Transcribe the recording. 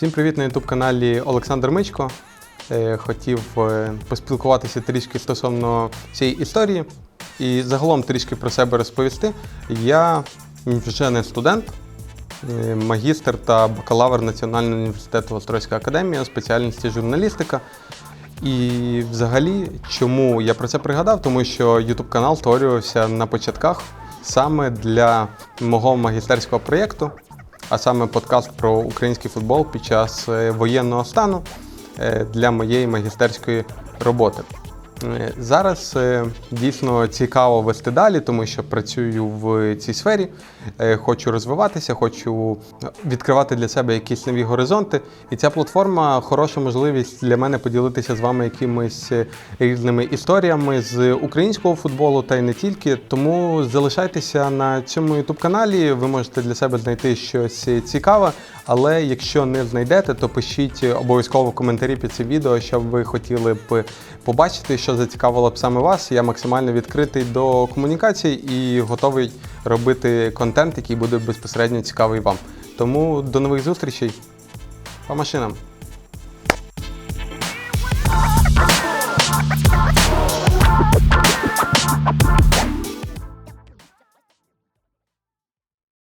Всім привіт на youtube каналі Олександр Мичко. Е, Хотів е, поспілкуватися трішки стосовно цієї історії і загалом трішки про себе розповісти. Я вже не студент, е, магістр та бакалавр Національного університету Острозька академія спеціальності журналістика. І взагалі, чому я про це пригадав? Тому що YouTube канал створювався на початках саме для мого магістерського проєкту, а саме подкаст про український футбол під час е, воєнного стану е, для моєї магістерської роботи. Зараз е, дійсно цікаво вести далі, тому що працюю в цій сфері, е, хочу розвиватися, хочу відкривати для себе якісь нові горизонти. І ця платформа хороша можливість для мене поділитися з вами якимись е, різними історіями з українського футболу та й не тільки. Тому залишайтеся на цьому youtube каналі. Ви можете для себе знайти щось цікаве. Але якщо не знайдете, то пишіть обов'язково в коментарі під цим відео, що ви хотіли б побачити, що зацікавило б саме вас. Я максимально відкритий до комунікацій і готовий робити контент, який буде безпосередньо цікавий вам. Тому до нових зустрічей по машинам.